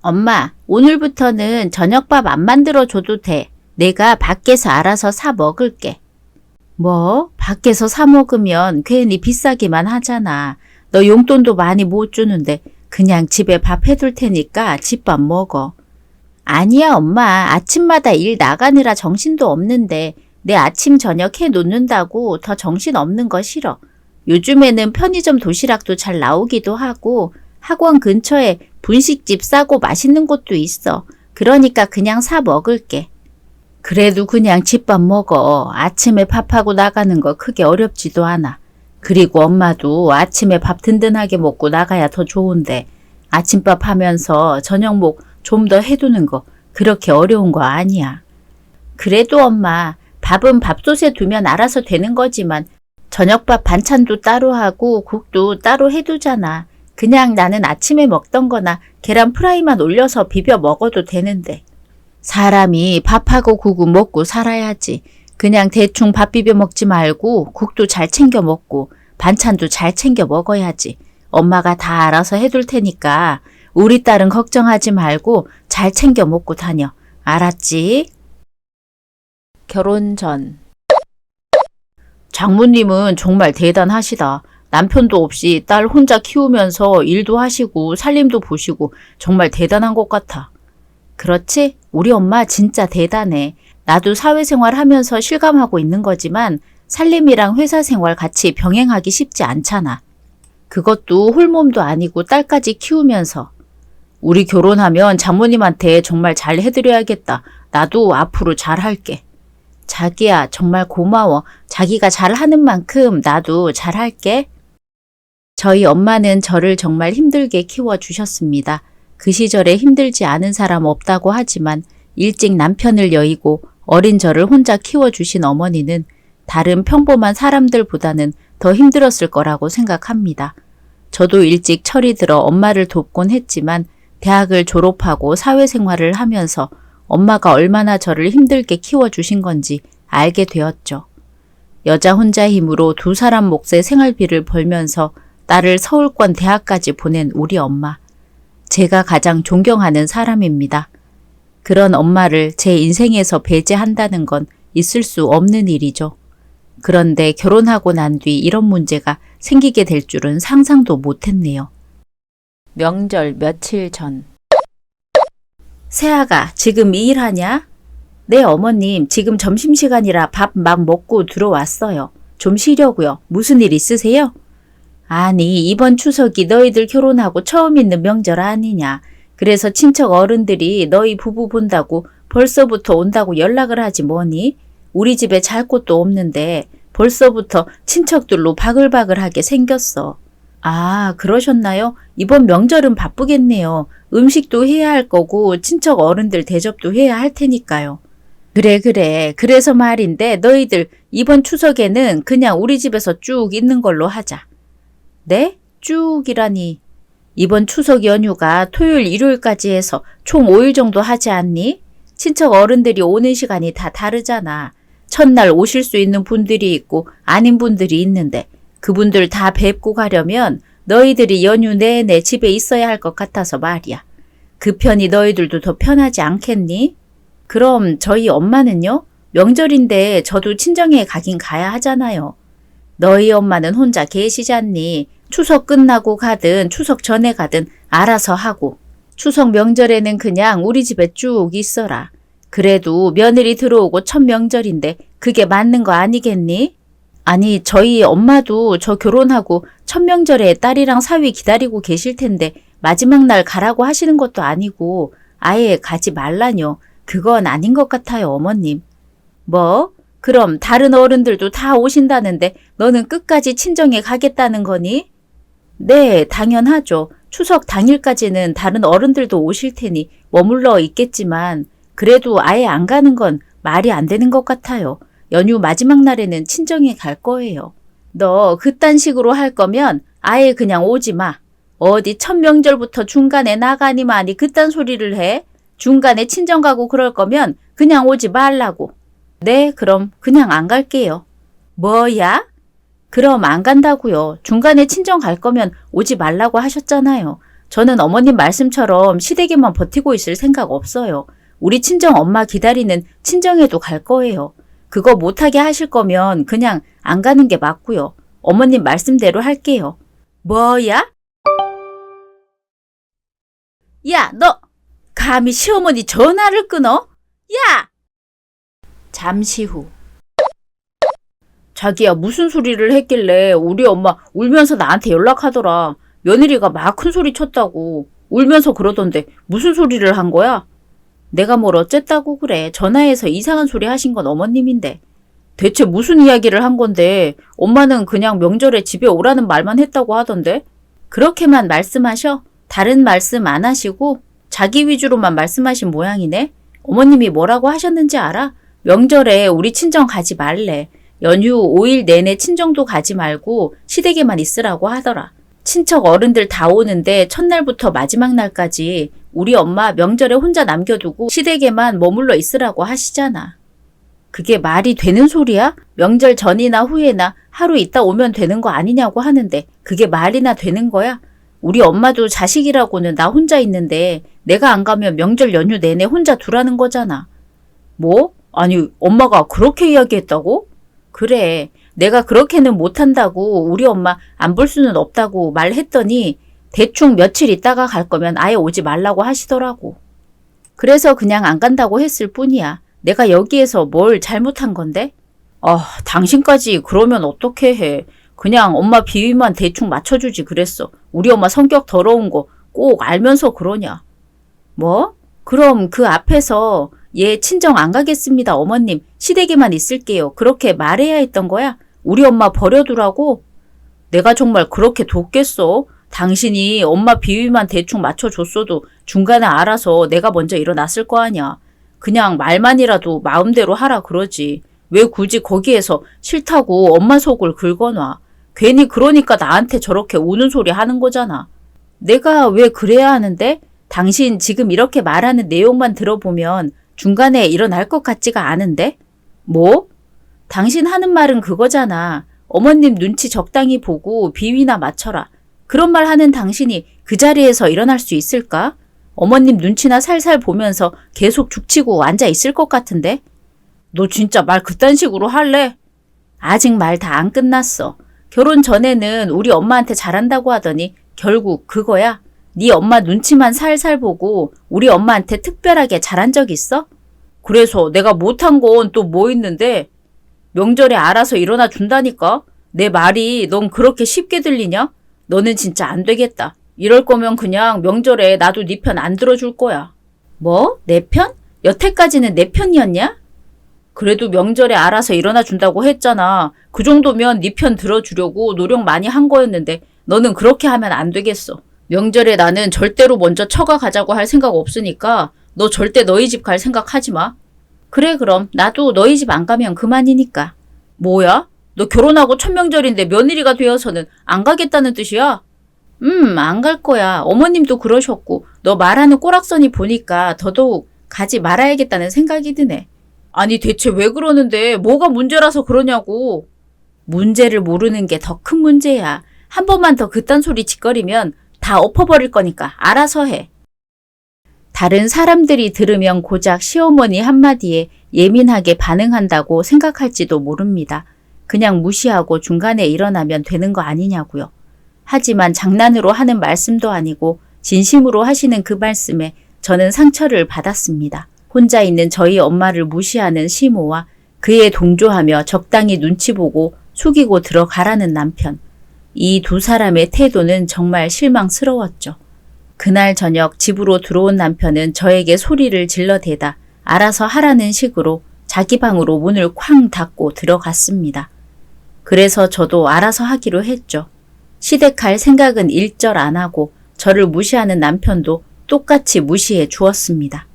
엄마, 오늘부터는 저녁밥 안 만들어 줘도 돼. 내가 밖에서 알아서 사 먹을게. 뭐? 밖에서 사 먹으면 괜히 비싸기만 하잖아. 너 용돈도 많이 못 주는데 그냥 집에 밥 해둘 테니까 집밥 먹어. 아니야, 엄마. 아침마다 일 나가느라 정신도 없는데 내 아침 저녁 해 놓는다고 더 정신 없는 거 싫어. 요즘에는 편의점 도시락도 잘 나오기도 하고 학원 근처에 분식집 싸고 맛있는 곳도 있어. 그러니까 그냥 사 먹을게. 그래도 그냥 집밥 먹어. 아침에 밥하고 나가는 거 크게 어렵지도 않아. 그리고 엄마도 아침에 밥 든든하게 먹고 나가야 더 좋은데 아침밥 하면서 저녁목 좀 더 해두는 거 그렇게 어려운 거 아니야. 그래도 엄마 밥은 밥솥에 두면 알아서 되는 거지만 저녁밥 반찬도 따로 하고 국도 따로 해두잖아. 그냥 나는 아침에 먹던 거나 계란 프라이만 올려서 비벼 먹어도 되는데. 사람이 밥하고 국은 먹고 살아야지. 그냥 대충 밥 비벼 먹지 말고 국도 잘 챙겨 먹고 반찬도 잘 챙겨 먹어야지. 엄마가 다 알아서 해둘 테니까 우리 딸은 걱정하지 말고 잘 챙겨 먹고 다녀. 알았지? 결혼 전 장모님은 정말 대단하시다. 남편도 없이 딸 혼자 키우면서 일도 하시고 살림도 보시고 정말 대단한 것 같아. 그렇지? 우리 엄마 진짜 대단해. 나도 사회생활 하면서 실감하고 있는 거지만 살림이랑 회사 생활 같이 병행하기 쉽지 않잖아. 그것도 홀몸도 아니고 딸까지 키우면서. 우리 결혼하면 장모님한테 정말 잘 해드려야겠다. 나도 앞으로 잘 할게. 자기야, 정말 고마워. 자기가 잘하는 만큼 나도 잘할게. 저희 엄마는 저를 정말 힘들게 키워주셨습니다. 그 시절에 힘들지 않은 사람 없다고 하지만 일찍 남편을 여의고 어린 저를 혼자 키워주신 어머니는 다른 평범한 사람들보다는 더 힘들었을 거라고 생각합니다. 저도 일찍 철이 들어 엄마를 돕곤 했지만 대학을 졸업하고 사회생활을 하면서 엄마가 얼마나 저를 힘들게 키워주신 건지 알게 되었죠. 여자 혼자 힘으로 두 사람 몫의 생활비를 벌면서 딸을 서울권 대학까지 보낸 우리 엄마. 제가 가장 존경하는 사람입니다. 그런 엄마를 제 인생에서 배제한다는 건 있을 수 없는 일이죠. 그런데 결혼하고 난 뒤 이런 문제가 생기게 될 줄은 상상도 못했네요. 명절 며칠 전. 세아가 지금 일하냐? 네, 어머님. 지금 점심시간이라 밥 막 먹고 들어왔어요. 좀 쉬려고요. 무슨 일 있으세요? 아니, 이번 추석이 너희들 결혼하고 처음 있는 명절 아니냐. 그래서 친척 어른들이 너희 부부 본다고 벌써부터 온다고 연락을 하지 뭐니? 우리 집에 잘 곳도 없는데 벌써부터 친척들로 바글바글하게 생겼어. 아, 그러셨나요? 이번 명절은 바쁘겠네요. 음식도 해야 할 거고 친척 어른들 대접도 해야 할 테니까요. 그래, 그래. 그래서 말인데 너희들 이번 추석에는 그냥 우리 집에서 쭉 있는 걸로 하자. 네? 쭉이라니. 이번 추석 연휴가 토요일, 일요일까지 해서 총 5일 정도 하지 않니? 친척 어른들이 오는 시간이 다 다르잖아. 첫날 오실 수 있는 분들이 있고 아닌 분들이 있는데 그분들 다 뵙고 가려면 너희들이 연휴 내내 집에 있어야 할 것 같아서 말이야. 그 편이 너희들도 더 편하지 않겠니? 그럼 저희 엄마는요? 명절인데 저도 친정에 가긴 가야 하잖아요. 너희 엄마는 혼자 계시잖니. 추석 끝나고 가든 추석 전에 가든 알아서 하고. 추석 명절에는 그냥 우리 집에 쭉 있어라. 그래도 며느리 들어오고 첫 명절인데 그게 맞는 거 아니겠니? 아니, 저희 엄마도 저 결혼하고 첫 명절에 딸이랑 사위 기다리고 계실 텐데 마지막 날 가라고 하시는 것도 아니고 아예 가지 말라뇨. 그건 아닌 것 같아요, 어머님. 뭐? 그럼 다른 어른들도 다 오신다는데 너는 끝까지 친정에 가겠다는 거니? 네, 당연하죠. 추석 당일까지는 다른 어른들도 오실 테니 머물러 있겠지만 그래도 아예 안 가는 건 말이 안 되는 것 같아요. 연휴 마지막 날에는 친정에 갈 거예요. 너 그딴 식으로 할 거면 아예 그냥 오지 마. 어디 첫 명절부터 중간에 나가니마니 그딴 소리를 해? 중간에 친정 가고 그럴 거면 그냥 오지 말라고. 네, 그럼 그냥 안 갈게요. 뭐야? 그럼 안 간다고요. 중간에 친정 갈 거면 오지 말라고 하셨잖아요. 저는 어머님 말씀처럼 시댁에만 버티고 있을 생각 없어요. 우리 친정 엄마 기다리는 친정에도 갈 거예요. 그거 못하게 하실 거면 그냥 안 가는 게 맞고요. 어머님 말씀대로 할게요. 뭐야? 야, 너 감히 시어머니 전화를 끊어? 야! 잠시 후. 자기야, 무슨 소리를 했길래 우리 엄마 울면서 나한테 연락하더라. 며느리가 막 큰 소리 쳤다고. 울면서 그러던데 무슨 소리를 한 거야? 내가 뭘 어쨌다고 그래. 전화해서 이상한 소리 하신 건 어머님인데. 대체 무슨 이야기를 한 건데 엄마는 그냥 명절에 집에 오라는 말만 했다고 하던데? 그렇게만 말씀하셔? 다른 말씀 안 하시고 자기 위주로만 말씀하신 모양이네? 어머님이 뭐라고 하셨는지 알아? 명절에 우리 친정 가지 말래. 연휴 5일 내내 친정도 가지 말고 시댁에만 있으라고 하더라. 친척 어른들 다 오는데 첫날부터 마지막 날까지 우리 엄마 명절에 혼자 남겨두고 시댁에만 머물러 있으라고 하시잖아. 그게 말이 되는 소리야? 명절 전이나 후에나 하루 있다 오면 되는 거 아니냐고 하는데 그게 말이나 되는 거야? 우리 엄마도 자식이라고는 나 혼자 있는데 내가 안 가면 명절 연휴 내내 혼자 두라는 거잖아. 뭐? 아니, 엄마가 그렇게 이야기했다고? 그래. 내가 그렇게는 못한다고 우리 엄마 안 볼 수는 없다고 말했더니 대충 며칠 있다가 갈 거면 아예 오지 말라고 하시더라고. 그래서 그냥 안 간다고 했을 뿐이야. 내가 여기에서 뭘 잘못한 건데? 아, 당신까지 그러면 어떻게 해. 그냥 엄마 비위만 대충 맞춰주지 그랬어. 우리 엄마 성격 더러운 거 꼭 알면서 그러냐. 뭐? 그럼 그 앞에서 얘 친정 안 가겠습니다 어머님 시댁에만 있을게요. 그렇게 말해야 했던 거야? 우리 엄마 버려두라고? 내가 정말 그렇게 돕겠어? 당신이 엄마 비위만 대충 맞춰줬어도 중간에 알아서 내가 먼저 일어났을 거 아니야. 그냥 말만이라도 마음대로 하라 그러지. 왜 굳이 거기에서 싫다고 엄마 속을 긁어놔. 괜히 그러니까 나한테 저렇게 우는 소리 하는 거잖아. 내가 왜 그래야 하는데? 당신 지금 이렇게 말하는 내용만 들어보면 중간에 일어날 것 같지가 않은데? 뭐? 당신 하는 말은 그거잖아. 어머님 눈치 적당히 보고 비위나 맞춰라. 그런 말 하는 당신이 그 자리에서 일어날 수 있을까? 어머님 눈치나 살살 보면서 계속 죽치고 앉아 있을 것 같은데? 너 진짜 말 그딴 식으로 할래? 아직 말 다 안 끝났어. 결혼 전에는 우리 엄마한테 잘한다고 하더니 결국 그거야? 네 엄마 눈치만 살살 보고 우리 엄마한테 특별하게 잘한 적 있어? 그래서 내가 못한 건 또 뭐 있는데? 명절에 알아서 일어나 준다니까? 내 말이 넌 그렇게 쉽게 들리냐? 너는 진짜 안 되겠다. 이럴 거면 그냥 명절에 나도 네 편 안 들어줄 거야. 뭐? 내 편? 여태까지는 내 편이었냐? 그래도 명절에 알아서 일어나 준다고 했잖아. 그 정도면 네 편 들어주려고 노력 많이 한 거였는데 너는 그렇게 하면 안 되겠어. 명절에 나는 절대로 먼저 처가 가자고 할 생각 없으니까 너 절대 너희 집 갈 생각 하지 마. 그래 그럼 나도 너희 집 안 가면 그만이니까. 뭐야? 너 결혼하고 첫 명절인데 며느리가 되어서는 안 가겠다는 뜻이야? 음, 안 갈 거야. 어머님도 그러셨고, 너 말하는 꼬락서니 보니까 더더욱 가지 말아야겠다는 생각이 드네. 아니, 대체 왜 그러는데 뭐가 문제라서 그러냐고. 문제를 모르는 게 더 큰 문제야. 한 번만 더 그딴 소리 짓거리면 다 엎어버릴 거니까 알아서 해. 다른 사람들이 들으면 고작 시어머니 한마디에 예민하게 반응한다고 생각할지도 모릅니다. 그냥 무시하고 중간에 일어나면 되는 거 아니냐고요. 하지만 장난으로 하는 말씀도 아니고 진심으로 하시는 그 말씀에 저는 상처를 받았습니다. 혼자 있는 저희 엄마를 무시하는 시모와 그에 동조하며 적당히 눈치 보고 숙이고 들어가라는 남편. 이 두 사람의 태도는 정말 실망스러웠죠. 그날 저녁 집으로 들어온 남편은 저에게 소리를 질러대다 알아서 하라는 식으로 자기 방으로 문을 쾅 닫고 들어갔습니다. 그래서 저도 알아서 하기로 했죠. 시댁할 생각은 일절 안 하고 저를 무시하는 남편도 똑같이 무시해 주었습니다.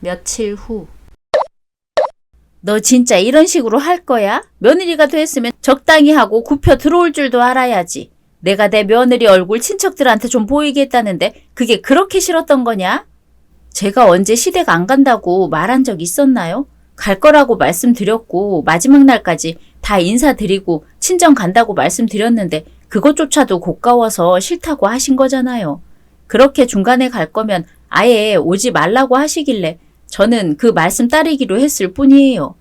며칠 후. 너 진짜 이런 식으로 할 거야? 며느리가 됐으면 적당히 하고 굽혀 들어올 줄도 알아야지. 내가 내 며느리 얼굴 친척들한테 좀 보이게 했다는데 그게 그렇게 싫었던 거냐? 제가 언제 시댁 안 간다고 말한 적 있었나요? 갈 거라고 말씀드렸고 마지막 날까지 다 인사드리고 친정 간다고 말씀드렸는데 그것조차도 고가워서 싫다고 하신 거잖아요. 그렇게 중간에 갈 거면 아예 오지 말라고 하시길래 저는 그 말씀 따르기로 했을 뿐이에요.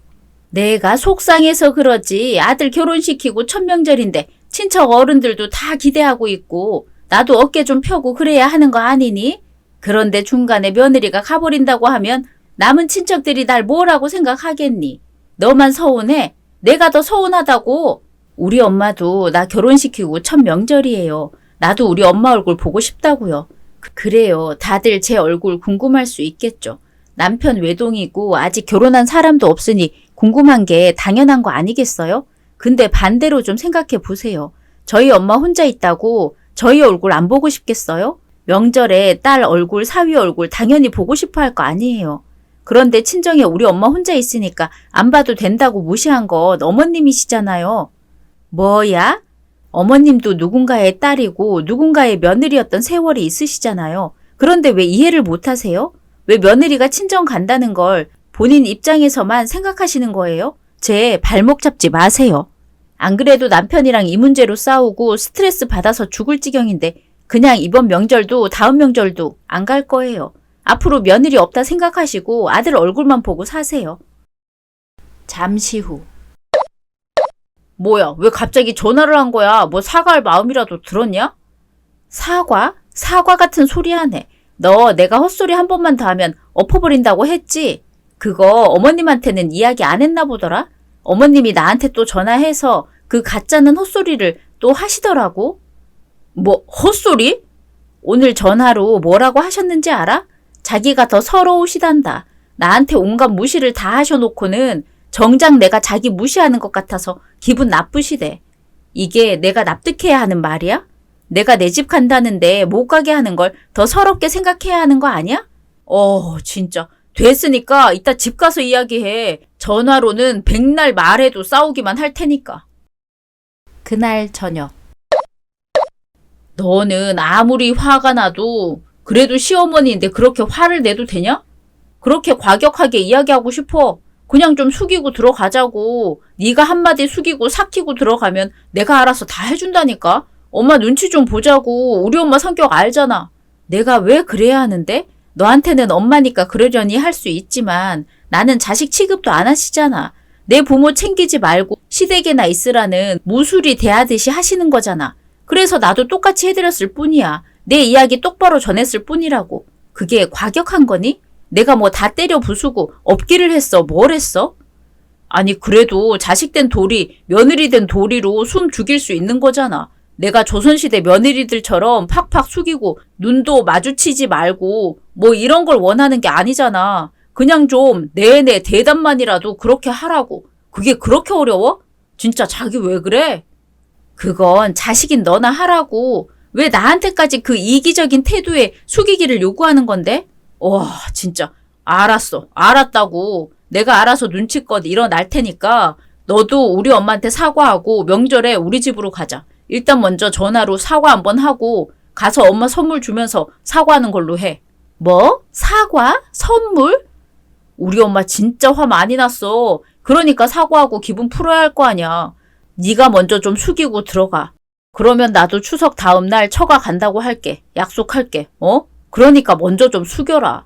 내가 속상해서 그러지 아들 결혼시키고 천명절인데 친척 어른들도 다 기대하고 있고 나도 어깨 좀 펴고 그래야 하는 거 아니니? 그런데 중간에 며느리가 가버린다고 하면 남은 친척들이 날 뭐라고 생각하겠니? 너만 서운해? 내가 더 서운하다고? 우리 엄마도 나 결혼시키고 첫 명절이에요. 나도 우리 엄마 얼굴 보고 싶다고요. 그- 그래요. 다들 제 얼굴 궁금할 수 있겠죠. 남편 외동이고 아직 결혼한 사람도 없으니 궁금한 게 당연한 거 아니겠어요? 근데 반대로 좀 생각해 보세요. 저희 엄마 혼자 있다고 저희 얼굴 안 보고 싶겠어요? 명절에 딸 얼굴, 사위 얼굴 당연히 보고 싶어 할 거 아니에요. 그런데 친정에 우리 엄마 혼자 있으니까 안 봐도 된다고 무시한 건 어머님이시잖아요. 뭐야? 어머님도 누군가의 딸이고 누군가의 며느리였던 세월이 있으시잖아요. 그런데 왜 이해를 못 하세요? 왜 며느리가 친정 간다는 걸 본인 입장에서만 생각하시는 거예요? 제 발목 잡지 마세요. 안 그래도 남편이랑 이 문제로 싸우고 스트레스 받아서 죽을 지경인데 그냥 이번 명절도 다음 명절도 안 갈 거예요. 앞으로 며느리 없다 생각하시고 아들 얼굴만 보고 사세요. 잠시 후. 뭐야, 왜 갑자기 전화를 한 거야? 뭐 사과할 마음이라도 들었냐? 사과? 사과 같은 소리 하네. 너 내가 헛소리 한 번만 더 하면 엎어버린다고 했지? 그거 어머님한테는 이야기 안 했나 보더라? 어머님이 나한테 또 전화해서 그 가짜는 헛소리를 또 하시더라고? 뭐, 헛소리? 오늘 전화로 뭐라고 하셨는지 알아? 자기가 더 서러우시단다. 나한테 온갖 무시를 다 하셔놓고는 정작 내가 자기 무시하는 것 같아서 기분 나쁘시대. 이게 내가 납득해야 하는 말이야? 내가 내 집 간다는데 못 가게 하는 걸 더 서럽게 생각해야 하는 거 아니야? 어, 진짜. 됐으니까 이따 집 가서 이야기해. 전화로는 백날 말해도 싸우기만 할 테니까. 그날 저녁. 너는 아무리 화가 나도 그래도 시어머니인데 그렇게 화를 내도 되냐? 그렇게 과격하게 이야기하고 싶어. 그냥 좀 숙이고 들어가자고. 네가 한마디 숙이고 삭히고 들어가면 내가 알아서 다 해준다니까. 엄마 눈치 좀 보자고. 우리 엄마 성격 알잖아. 내가 왜 그래야 하는데? 너한테는 엄마니까 그러려니 할 수 있지만 나는 자식 취급도 안 하시잖아. 내 부모 챙기지 말고 시댁에나 있으라는 무술이 대하듯이 하시는 거잖아. 그래서 나도 똑같이 해드렸을 뿐이야. 내 이야기 똑바로 전했을 뿐이라고. 그게 과격한 거니? 내가 뭐 다 때려 부수고 없기를 했어. 뭘 했어? 아니 그래도 자식 된 도리, 며느리 된 도리로 숨 죽일 수 있는 거잖아. 내가 조선시대 며느리들처럼 팍팍 숙이고 눈도 마주치지 말고 뭐 이런 걸 원하는 게 아니잖아. 그냥 좀 내내 대답만이라도 그렇게 하라고. 그게 그렇게 어려워? 진짜 자기 왜 그래? 그건 자식인 너나 하라고. 왜 나한테까지 그 이기적인 태도에 숙이기를 요구하는 건데? 와, 진짜. 알았어. 알았다고. 내가 알아서 눈치껏 일어날 테니까 너도 우리 엄마한테 사과하고 명절에 우리 집으로 가자. 일단 먼저 전화로 사과 한번 하고 가서 엄마 선물 주면서 사과하는 걸로 해. 뭐? 사과? 선물? 우리 엄마 진짜 화 많이 났어. 그러니까 사과하고 기분 풀어야 할 거 아니야. 네가 먼저 좀 숙이고 들어가. 그러면 나도 추석 다음 날 처가 간다고 할게. 약속할게. 어? 그러니까 먼저 좀 숙여라.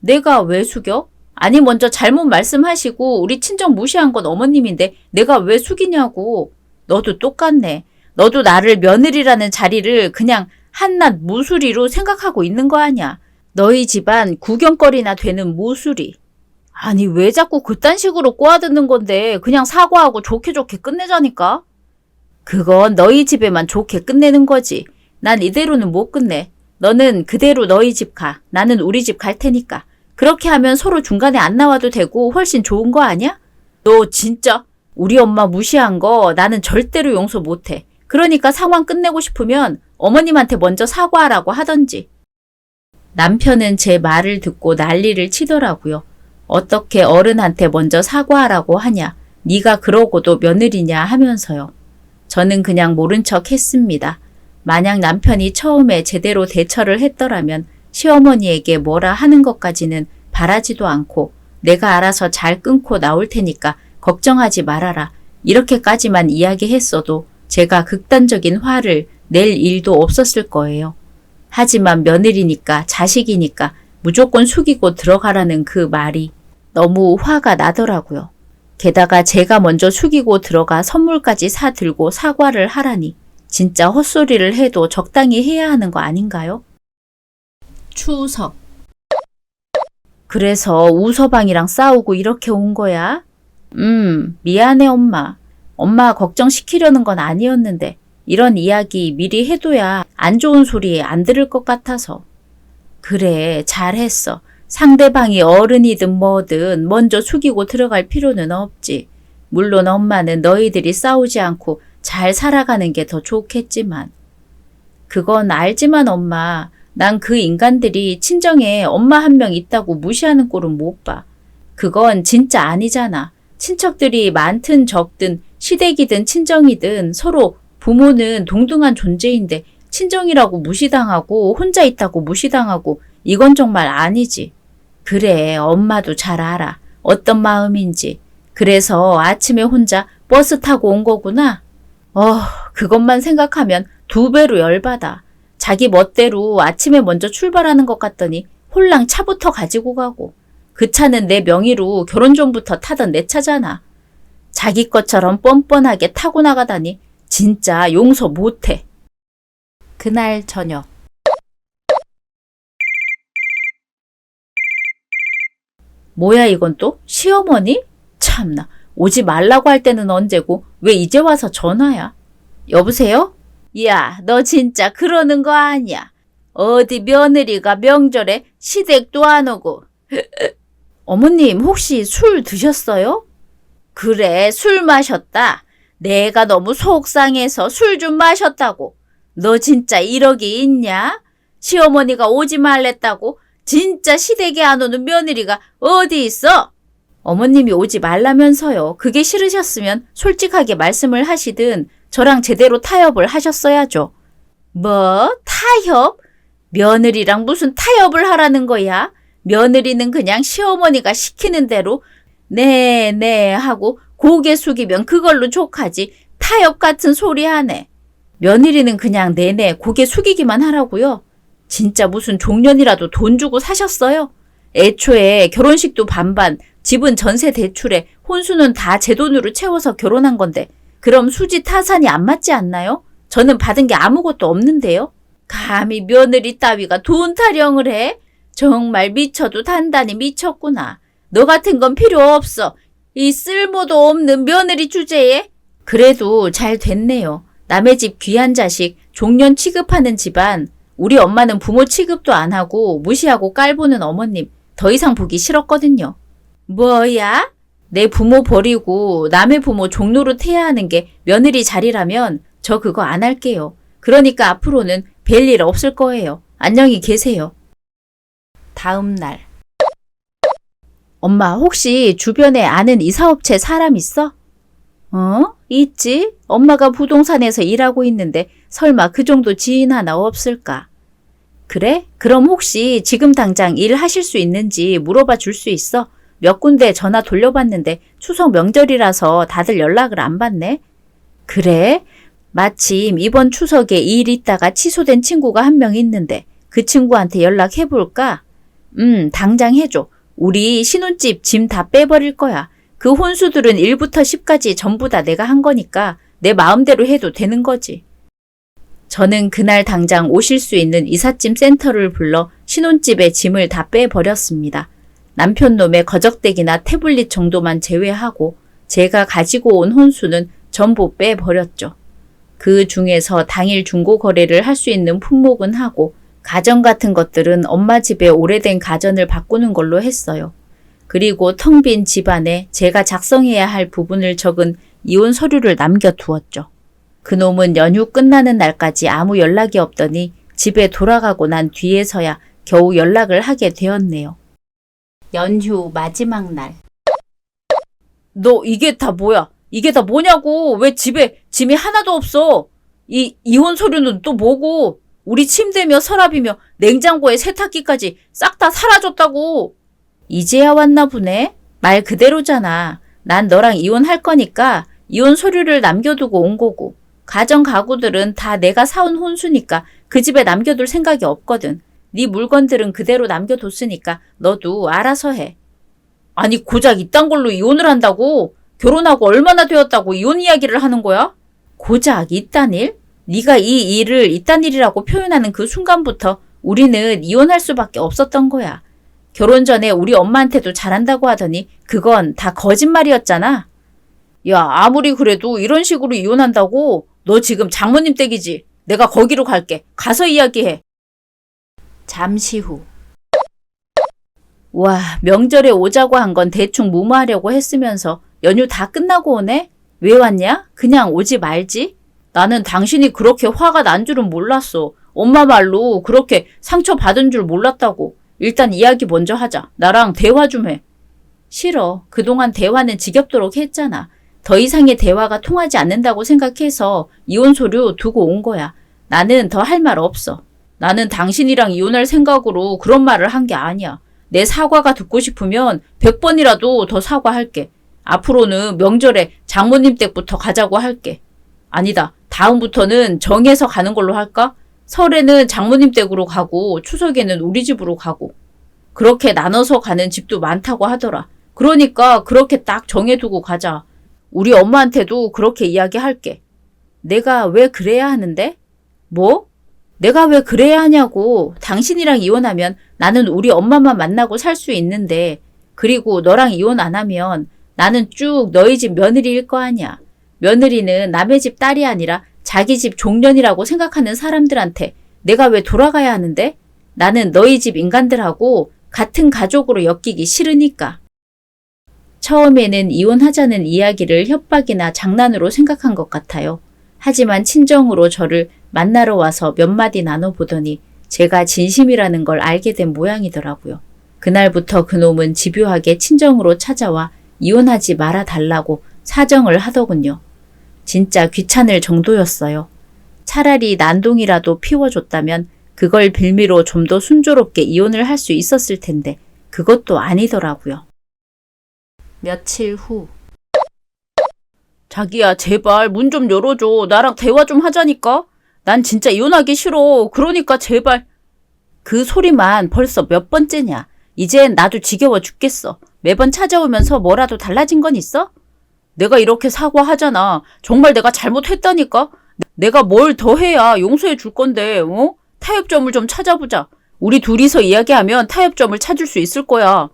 내가 왜 숙여? 아니 먼저 잘못 말씀하시고 우리 친정 무시한 건 어머님인데 내가 왜 숙이냐고. 너도 똑같네. 너도 나를 며느리라는 자리를 그냥 한낱 무수리로 생각하고 있는 거 아니야. 너희 집안 구경거리나 되는 무수리. 아니 왜 자꾸 그딴 식으로 꼬아드는 건데 그냥 사과하고 좋게 좋게 끝내자니까. 그건 너희 집에만 좋게 끝내는 거지. 난 이대로는 못 끝내. 너는 그대로 너희 집 가. 나는 우리 집 갈 테니까. 그렇게 하면 서로 중간에 안 나와도 되고 훨씬 좋은 거 아니야? 너 진짜 우리 엄마 무시한 거 나는 절대로 용서 못 해. 그러니까 상황 끝내고 싶으면 어머님한테 먼저 사과하라고 하던지. 남편은 제 말을 듣고 난리를 치더라고요. 어떻게 어른한테 먼저 사과하라고 하냐. 네가 그러고도 며느리냐 하면서요. 저는 그냥 모른 척 했습니다. 만약 남편이 처음에 제대로 대처를 했더라면 시어머니에게 뭐라 하는 것까지는 바라지도 않고 내가 알아서 잘 끊고 나올 테니까 걱정하지 말아라. 이렇게까지만 이야기했어도 제가 극단적인 화를 낼 일도 없었을 거예요. 하지만 며느리니까 자식이니까 무조건 숙이고 들어가라는 그 말이 너무 화가 나더라고요. 게다가 제가 먼저 숙이고 들어가 선물까지 사들고 사과를 하라니 진짜 헛소리를 해도 적당히 해야 하는 거 아닌가요? 추석 그래서 우서방이랑 싸우고 이렇게 온 거야? 음, 미안해 엄마. 엄마 걱정시키려는 건 아니었는데 이런 이야기 미리 해둬야 안 좋은 소리 안 들을 것 같아서. 그래, 잘했어. 상대방이 어른이든 뭐든 먼저 숙이고 들어갈 필요는 없지. 물론 엄마는 너희들이 싸우지 않고 잘 살아가는 게 더 좋겠지만. 그건 알지만 엄마, 난 그 인간들이 친정에 엄마 한 명 있다고 무시하는 꼴은 못 봐. 그건 진짜 아니잖아. 친척들이 많든 적든 시댁이든 친정이든 서로 부모는 동등한 존재인데 친정이라고 무시당하고 혼자 있다고 무시당하고 이건 정말 아니지. 그래, 엄마도 잘 알아. 어떤 마음인지. 그래서 아침에 혼자 버스 타고 온 거구나. 어, 그것만 생각하면 두 배로 열받아. 자기 멋대로 아침에 먼저 출발하는 것 같더니 홀랑 차부터 가지고 가고. 그 차는 내 명의로 결혼 전부터 타던 내 차잖아. 자기 것처럼 뻔뻔하게 타고 나가다니 진짜 용서 못해. 그날 저녁. 뭐야 이건 또? 시어머니? 참나. 오지 말라고 할 때는 언제고 왜 이제 와서 전화야? 여보세요? 야, 너 진짜 그러는 거 아니야. 어디 며느리가 명절에 시댁도 안 오고. 어머님, 혹시 술 드셨어요? 그래, 술 마셨다. 내가 너무 속상해서 술 좀 마셨다고. 너 진짜 이러기 있냐? 시어머니가 오지 말랬다고? 진짜 시댁에 안 오는 며느리가 어디 있어? 어머님이 오지 말라면서요. 그게 싫으셨으면 솔직하게 말씀을 하시든 저랑 제대로 타협을 하셨어야죠. 뭐? 타협? 며느리랑 무슨 타협을 하라는 거야? 며느리는 그냥 시어머니가 시키는 대로 네, 네 하고 고개 숙이면 그걸로 족하지 타협 같은 소리 하네. 며느리는 그냥 네네 고개 숙이기만 하라고요. 진짜 무슨 종년이라도 돈 주고 사셨어요? 애초에 결혼식도 반반, 집은 전세 대출에 혼수는 다 제 돈으로 채워서 결혼한 건데 그럼 수지 타산이 안 맞지 않나요? 저는 받은 게 아무것도 없는데요. 감히 며느리 따위가 돈 타령을 해? 정말 미쳐도 단단히 미쳤구나. 너 같은 건 필요 없어. 이 쓸모도 없는 며느리 주제에. 그래도 잘 됐네요. 남의 집 귀한 자식 종년 취급하는 집안. 우리 엄마는 부모 취급도 안 하고 무시하고 깔보는 어머님 더 이상 보기 싫었거든요. 뭐야? 내 부모 버리고 남의 부모 종노릇 해야 하는 게 며느리 자리라면 저 그거 안 할게요. 그러니까 앞으로는 뵐일 없을 거예요. 안녕히 계세요. 다음 날. 엄마, 혹시 주변에 아는 이사업체 사람 있어? 어? 있지. 엄마가 부동산에서 일하고 있는데 설마 그 정도 지인 하나 없을까? 그래? 그럼 혹시 지금 당장 일하실 수 있는지 물어봐 줄 수 있어? 몇 군데 전화 돌려봤는데 추석 명절이라서 다들 연락을 안 받네. 그래? 마침 이번 추석에 일 있다가 취소된 친구가 한 명 있는데 그 친구한테 연락해 볼까? 음, 당장 해줘. 우리 신혼집 짐 다 빼버릴 거야. 그 혼수들은 1부터 10까지 전부 다 내가 한 거니까 내 마음대로 해도 되는 거지. 저는 그날 당장 오실 수 있는 이삿짐 센터를 불러 신혼집에 짐을 다 빼버렸습니다. 남편 놈의 거적대기나 태블릿 정도만 제외하고 제가 가지고 온 혼수는 전부 빼버렸죠. 그 중에서 당일 중고 거래를 할 수 있는 품목은 하고 가전 같은 것들은 엄마 집에 오래된 가전을 바꾸는 걸로 했어요. 그리고 텅 빈 집안에 제가 작성해야 할 부분을 적은 이혼 서류를 남겨두었죠. 그놈은 연휴 끝나는 날까지 아무 연락이 없더니 집에 돌아가고 난 뒤에서야 겨우 연락을 하게 되었네요. 연휴 마지막 날. 너 이게 다 뭐야? 이게 다 뭐냐고? 왜 집에 짐이 하나도 없어? 이 이혼 서류는 또 뭐고? 우리 침대며 서랍이며 냉장고에 세탁기까지 싹 다 사라졌다고. 이제야 왔나 보네. 말 그대로잖아. 난 너랑 이혼할 거니까 이혼 서류를 남겨두고 온 거고. 가전 가구들은 다 내가 사온 혼수니까 그 집에 남겨둘 생각이 없거든. 네 물건들은 그대로 남겨뒀으니까 너도 알아서 해. 아니 고작 이딴 걸로 이혼을 한다고? 결혼하고 얼마나 되었다고 이혼 이야기를 하는 거야? 고작 이딴 일? 네가 이 일을 이딴 일이라고 표현하는 그 순간부터 우리는 이혼할 수밖에 없었던 거야. 결혼 전에 우리 엄마한테도 잘한다고 하더니 그건 다 거짓말이었잖아. 야, 아무리 그래도 이런 식으로 이혼한다고? 너 지금 장모님 댁이지? 내가 거기로 갈게. 가서 이야기해. 잠시 후. 와, 명절에 오자고 한 건 대충 무마하려고 했으면서 연휴 다 끝나고 오네? 왜 왔냐? 그냥 오지 말지? 나는 당신이 그렇게 화가 난 줄은 몰랐어. 엄마 말로 그렇게 상처받은 줄 몰랐다고. 일단 이야기 먼저 하자. 나랑 대화 좀 해. 싫어. 그동안 대화는 지겹도록 했잖아. 더 이상의 대화가 통하지 않는다고 생각해서 이혼 서류 두고 온 거야. 나는 더 할 말 없어. 나는 당신이랑 이혼할 생각으로 그런 말을 한 게 아니야. 내 사과가 듣고 싶으면 100번이라도 더 사과할게. 앞으로는 명절에 장모님 댁부터 가자고 할게. 아니다. 다음부터는 정해서 가는 걸로 할까? 설에는 장모님 댁으로 가고 추석에는 우리 집으로 가고. 그렇게 나눠서 가는 집도 많다고 하더라. 그러니까 그렇게 딱 정해두고 가자. 우리 엄마한테도 그렇게 이야기할게. 내가 왜 그래야 하는데? 뭐? 내가 왜 그래야 하냐고. 당신이랑 이혼하면 나는 우리 엄마만 만나고 살 수 있는데, 그리고 너랑 이혼 안 하면 나는 쭉 너희 집 며느리일 거 아니야. 며느리는 남의 집 딸이 아니라 자기 집 종년이라고 생각하는 사람들한테 내가 왜 돌아가야 하는데? 나는 너희 집 인간들하고 같은 가족으로 엮이기 싫으니까. 처음에는 이혼하자는 이야기를 협박이나 장난으로 생각한 것 같아요. 하지만 친정으로 저를 만나러 와서 몇 마디 나눠보더니 제가 진심이라는 걸 알게 된 모양이더라고요. 그날부터 그놈은 집요하게 친정으로 찾아와 이혼하지 말아 달라고 사정을 하더군요. 진짜 귀찮을 정도였어요. 차라리 난동이라도 피워줬다면 그걸 빌미로 좀 더 순조롭게 이혼을 할 수 있었을 텐데 그것도 아니더라고요. 며칠 후 자기야 제발 문 좀 열어줘. 나랑 대화 좀 하자니까. 난 진짜 이혼하기 싫어. 그러니까 제발. 그 소리만 벌써 몇 번째냐. 이젠 나도 지겨워 죽겠어. 매번 찾아오면서 뭐라도 달라진 건 있어? 내가 이렇게 사과하잖아. 정말 내가 잘못했다니까? 내가 뭘 더 해야 용서해 줄 건데, 어? 타협점을 좀 찾아보자. 우리 둘이서 이야기하면 타협점을 찾을 수 있을 거야.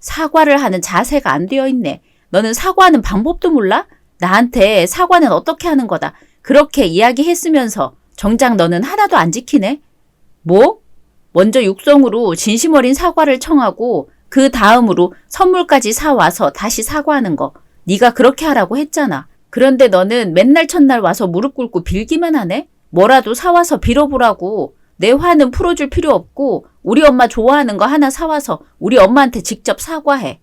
사과를 하는 자세가 안 되어 있네. 너는 사과하는 방법도 몰라? 나한테 사과는 어떻게 하는 거다. 그렇게 이야기했으면서 정작 너는 하나도 안 지키네? 뭐? 먼저 육성으로 진심 어린 사과를 청하고 그 다음으로 선물까지 사와서 다시 사과하는 거. 네가 그렇게 하라고 했잖아. 그런데 너는 맨날 첫날 와서 무릎 꿇고 빌기만 하네? 뭐라도 사와서 빌어보라고. 내 화는 풀어줄 필요 없고 우리 엄마 좋아하는 거 하나 사와서 우리 엄마한테 직접 사과해.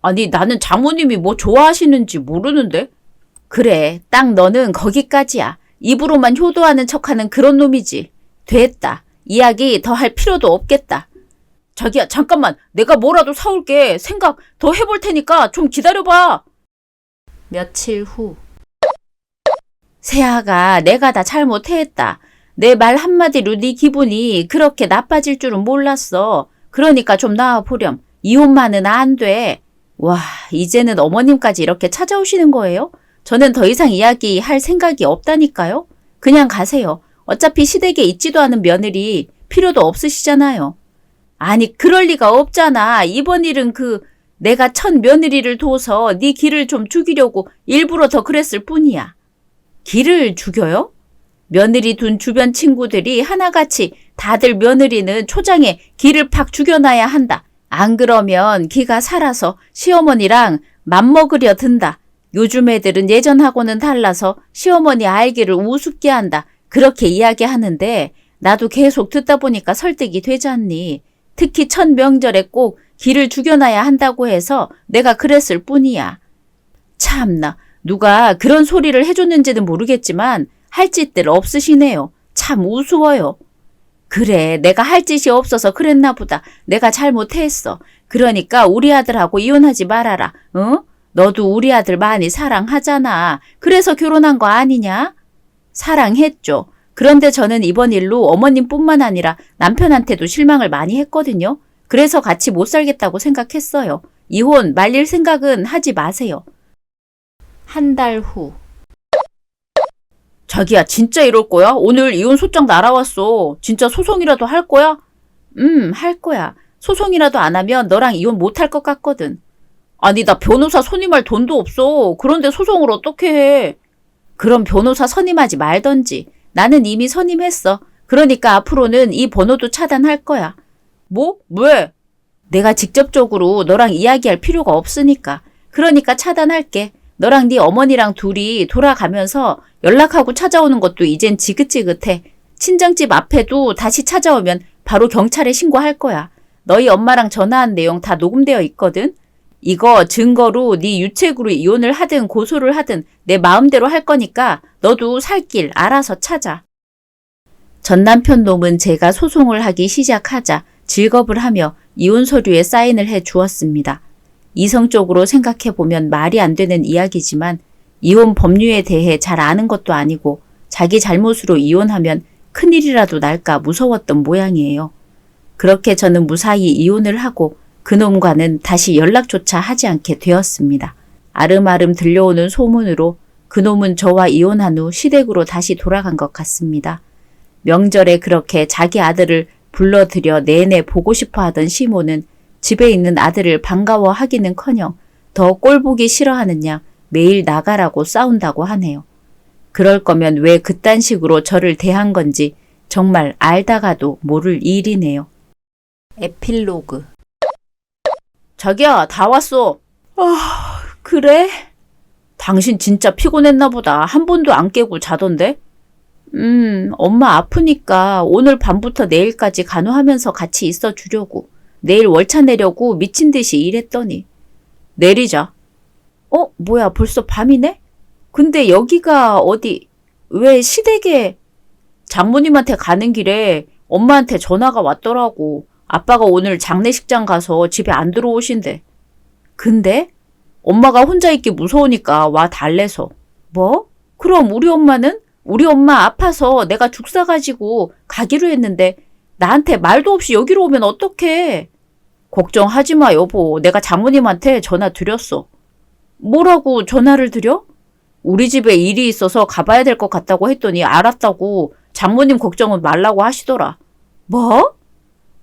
아니 나는 장모님이 뭐 좋아하시는지 모르는데? 그래 딱 너는 거기까지야. 입으로만 효도하는 척하는 그런 놈이지. 됐다. 이야기 더 할 필요도 없겠다. 자기야 잠깐만 내가 뭐라도 사올게. 생각 더 해볼 테니까 좀 기다려봐. 며칠 후 세아가 내가 다 잘못했다. 내 말 한마디로 네 기분이 그렇게 나빠질 줄은 몰랐어. 그러니까 좀 나와보렴. 이혼만은 안 돼. 와, 이제는 어머님까지 이렇게 찾아오시는 거예요? 저는 더 이상 이야기할 생각이 없다니까요. 그냥 가세요. 어차피 시댁에 있지도 않은 며느리 필요도 없으시잖아요. 아니, 그럴 리가 없잖아. 이번 일은 그 내가 첫 며느리를 둬서 네 길을 좀 죽이려고 일부러 더 그랬을 뿐이야. 길을 죽여요? 며느리 둔 주변 친구들이 하나같이 다들 며느리는 초장에 기를 팍 죽여놔야 한다. 안 그러면 기가 살아서 시어머니랑 맘먹으려 든다. 요즘 애들은 예전하고는 달라서 시어머니 알기를 우습게 한다. 그렇게 이야기하는데 나도 계속 듣다 보니까 설득이 되지 않니. 특히 첫 명절에 꼭 기를 죽여놔야 한다고 해서 내가 그랬을 뿐이야. 참나, 누가 그런 소리를 해줬는지는 모르겠지만 할 짓들 없으시네요. 참 우스워요. 그래, 내가 할 짓이 없어서 그랬나 보다. 내가 잘못했어. 그러니까 우리 아들하고 이혼하지 말아라. 어? 너도 우리 아들 많이 사랑하잖아. 그래서 결혼한 거 아니냐? 사랑했죠. 그런데 저는 이번 일로 어머님뿐만 아니라 남편한테도 실망을 많이 했거든요. 그래서 같이 못 살겠다고 생각했어요. 이혼 말릴 생각은 하지 마세요. 한 달 후. 자기야, 진짜 이럴 거야? 오늘 이혼 소장 날아왔어. 진짜 소송이라도 할 거야? 음, 할 거야. 소송이라도 안 하면 너랑 이혼 못 할 것 같거든. 아니, 나 변호사 선임할 돈도 없어. 그런데 소송을 어떻게 해? 그럼 변호사 선임하지 말던지. 나는 이미 선임했어. 그러니까 앞으로는 이 번호도 차단할 거야. 뭐? 왜? 내가 직접적으로 너랑 이야기할 필요가 없으니까. 그러니까 차단할게. 너랑 네 어머니랑 둘이 돌아가면서 연락하고 찾아오는 것도 이젠 지긋지긋해. 친정집 앞에도 다시 찾아오면 바로 경찰에 신고할 거야. 너희 엄마랑 전화한 내용 다 녹음되어 있거든. 이거 증거로 네 유책으로 이혼을 하든 고소를 하든 내 마음대로 할 거니까 너도 살 길 알아서 찾아. 전 남편 놈은 제가 소송을 하기 시작하자 즐겁을 하며 이혼 서류에 사인을 해 주었습니다. 이성적으로 생각해 보면 말이 안 되는 이야기지만 이혼 법률에 대해 잘 아는 것도 아니고 자기 잘못으로 이혼하면 큰일이라도 날까 무서웠던 모양이에요. 그렇게 저는 무사히 이혼을 하고 그놈과는 다시 연락조차 하지 않게 되었습니다. 아름아름 들려오는 소문으로 그놈은 저와 이혼한 후 시댁으로 다시 돌아간 것 같습니다. 명절에 그렇게 자기 아들을 불러들여 내내 보고 싶어 하던 시모는 집에 있는 아들을 반가워하기는 커녕 더 꼴보기 싫어하는 양 매일 나가라고 싸운다고 하네요. 그럴 거면 왜 그딴 식으로 저를 대한 건지 정말 알다가도 모를 일이네요. 에필로그 자기야, 다 왔어. 아, 그래? 당신 진짜 피곤했나 보다. 한 번도 안 깨고 자던데? 음, 엄마 아프니까 오늘 밤부터 내일까지 간호하면서 같이 있어 주려고. 내일 월차 내려고 미친 듯이 일했더니. 내리자. 어, 뭐야, 벌써 밤이네? 근데 여기가 어디, 왜 시댁에, 장모님한테 가는 길에 엄마한테 전화가 왔더라고. 아빠가 오늘 장례식장 가서 집에 안 들어오신대. 근데 엄마가 혼자 있기 무서우니까 와 달래서. 뭐? 그럼 우리 엄마는? 우리 엄마 아파서 내가 죽 사가지고 가기로 했는데 나한테 말도 없이 여기로 오면 어떡해. 걱정하지 마 여보. 내가 장모님한테 전화 드렸어. 뭐라고 전화를 드려? 우리 집에 일이 있어서 가봐야 될 것 같다고 했더니 알았다고 장모님 걱정은 말라고 하시더라. 뭐?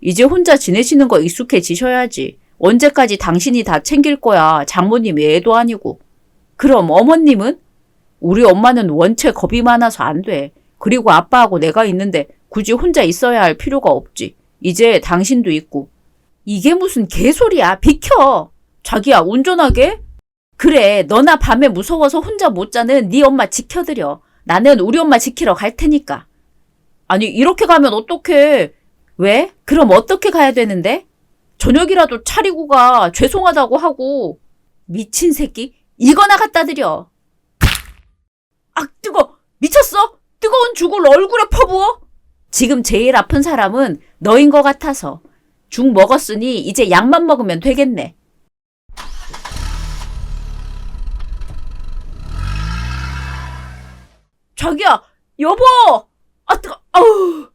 이제 혼자 지내시는 거 익숙해지셔야지. 언제까지 당신이 다 챙길 거야. 장모님이 애도 아니고. 그럼 어머님은? 우리 엄마는 원체 겁이 많아서 안 돼. 그리고 아빠하고 내가 있는데 굳이 혼자 있어야 할 필요가 없지. 이제 당신도 있고. 이게 무슨 개소리야. 비켜. 자기야 운전하게? 그래 너나 밤에 무서워서 혼자 못 자는 네 엄마 지켜드려. 나는 우리 엄마 지키러 갈 테니까. 아니 이렇게 가면 어떡해. 왜? 그럼 어떻게 가야 되는데? 저녁이라도 차리고 가. 죄송하다고 하고. 미친 새끼. 이거나 갖다 드려. 아, 뜨거! 미쳤어? 뜨거운 죽을 얼굴에 퍼부어? 지금 제일 아픈 사람은 너인 것 같아서. 죽 먹었으니 이제 약만 먹으면 되겠네. 자기야, 여보! 아, 뜨거, 아우!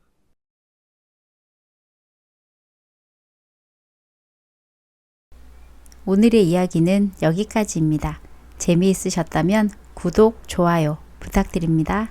오늘의 이야기는 여기까지입니다. 재미있으셨다면 구독, 좋아요 부탁드립니다.